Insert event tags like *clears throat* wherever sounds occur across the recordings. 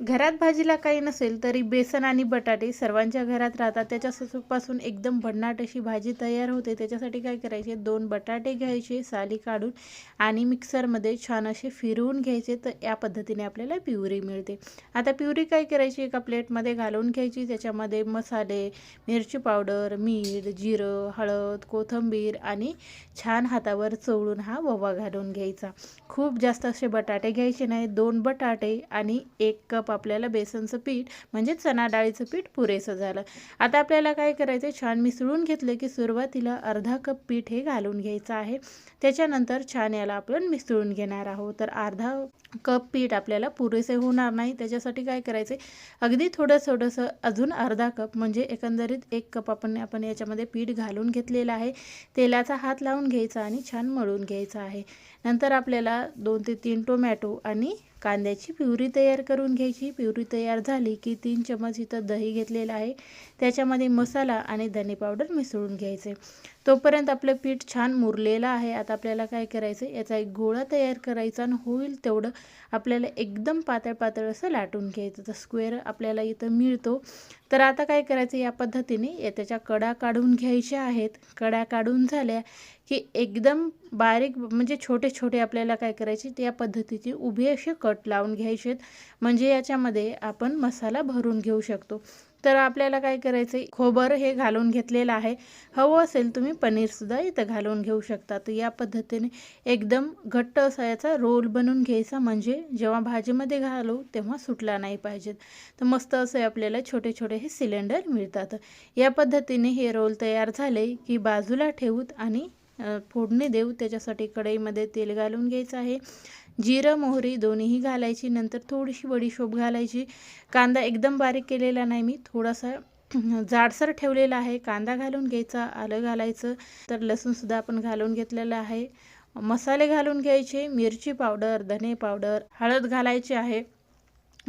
घरात भाजीला काही नसेल तरी बेसन आणि बटाटे सर्वांच्या घरात राहतात. त्याच्यापासून एकदम भन्नाट अशी भाजी तयार होते. त्याच्यासाठी काय करायचे? दोन बटाटे घ्यायचे साली काढून आणि मिक्सरमध्ये छान असे फिरवून घ्यायचे. तर या पद्धतीने आपल्याला प्युरी मिळते. आता प्युरी काय करायची? एका प्लेटमध्ये घालून घ्यायची. त्याच्यामध्ये मसाले मिरची पावडर मीठ जिरं हळद कोथिंबीर आणि छान हातावर चवळून हा ववा घालून घ्यायचा. खूप जास्त असे बटाटे घ्यायचे नाही. दोन बटाटे आणि एक कप आपल्याला बेसनचं पीठ म्हणजे चणा डाळीचं पीठ पुरेसं झालं. आता आपल्याला काय करायचं छान मिसळून घेतलं की सुरुवातीला अर्धा कप पीठ हे घालून घ्यायचं आहे. त्याच्यानंतर छान याला आपण मिसळून घेणार आहोत. तर अर्धा कप पीठ आपल्याला पुरेसे होणार नाही. त्याच्यासाठी काय करायचे अगदी थोडं थोडंसं अजून अर्धा कप म्हणजे एकंदरीत एक कप आपण आपण याच्यामध्ये पीठ घालून घेतलेलं आहे. तेलाचा हात लावून घ्यायचा आणि छान मळून घ्यायचा आहे. नंतर आपल्याला दोन ते तीन टोमॅटो आणि कांद्याची प्युरी तयार करून घ्यायची. प्युरी तयार झाली की तीन चमच इथं दही घेतलेलं आहे. त्याच्यामध्ये मसाला आणि धने पावडर मिसळून घ्यायचे. तोपर्यंत आपलं पीठ छान मुरलेलं आहे. आता आपल्याला काय करायचं याचा एक गोळा तयार करायचा आणि होईल तेवढं आपल्याला एकदम पातळ पातळ असं लाटून घ्यायचं. तर स्क्वेअर आपल्याला इथं मिळतो. तर आता काय करायचं या पद्धतीने त्याच्या कडा काढून घ्यायच्या आहेत. कडा काढून झाल्या की एकदम बारीक म्हणजे छोटे छोटे आपल्याला काय करायचे त्या पद्धतीचे उभे असे कट लावून घ्यायचे म्हणजे याच्यामध्ये आपण मसाला भरून घेऊ शकतो. तर आपल्याला काय करायचं आहे? खोबर हे घालून घेतलेलं आहे. हवं असेल तुम्ही पनीरसुद्धा इथं घालून घेऊ शकता. तर या पद्धतीने एकदम घट्ट असा याचा रोल बनवून घ्यायचा. म्हणजे जेव्हा भाजीमध्ये घालू तेव्हा सुटला नाही पाहिजेत तर मस्त असे आपल्याला छोटे छोटे हे सिलेंडर मिळतात. या पद्धतीने हे रोल तयार झाले की बाजूला ठेवूत आणि फोडणी देऊ. त्याच्यासाठी कढईमध्ये तेल घालून घ्यायचं आहे. जिरं मोहरी दोन्हीही घालायची. नंतर थोडीशी बडीशोप घालायची. कांदा एकदम बारीक केलेला नाही मी. थोडासा *clears throat* जाडसर ठेवलेला आहे. कांदा घालून घ्यायचा. आलं घालायचं. तर लसूणसुद्धा आपण घालून घेतलेलं आहे. मसाले घालून घ्यायचे. मिरची पावडर धने पावडर हळद घालायची आहे.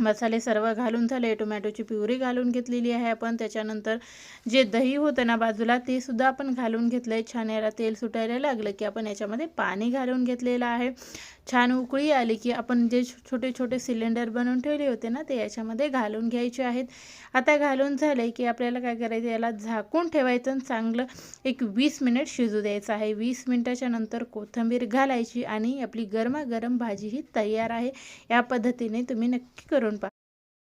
मसाले सर्व घालून झाले टोमॅटोची प्युरी घालून घेतलेली आहे आपण. त्याच्यानंतर जे दही होतं ना बाजूला ते सुद्धा आपण घालून घेतलं आहे छान याला तेल सुटायला लागलं की आपण याच्यामध्ये पाणी घालून घेतलेलं आहे. छान उकळी आली की आपण जे छोटे छोटे सिलेंडर बनवून ठेवले होते ना ते याच्यामध्ये घालून घ्यायचे आहेत. आता घालून झाले की आपल्याला काय करायचं याला झाकून ठेवायचं आणि चांगलं एक वीस मिनिट शिजू द्यायचं आहे. वीस मिनटाच्या नंतर कोथिंबीर घालायची आणि आपली गरमागरम भाजी ही तयार आहे. या पद्धतीने तुम्ही नक्की करून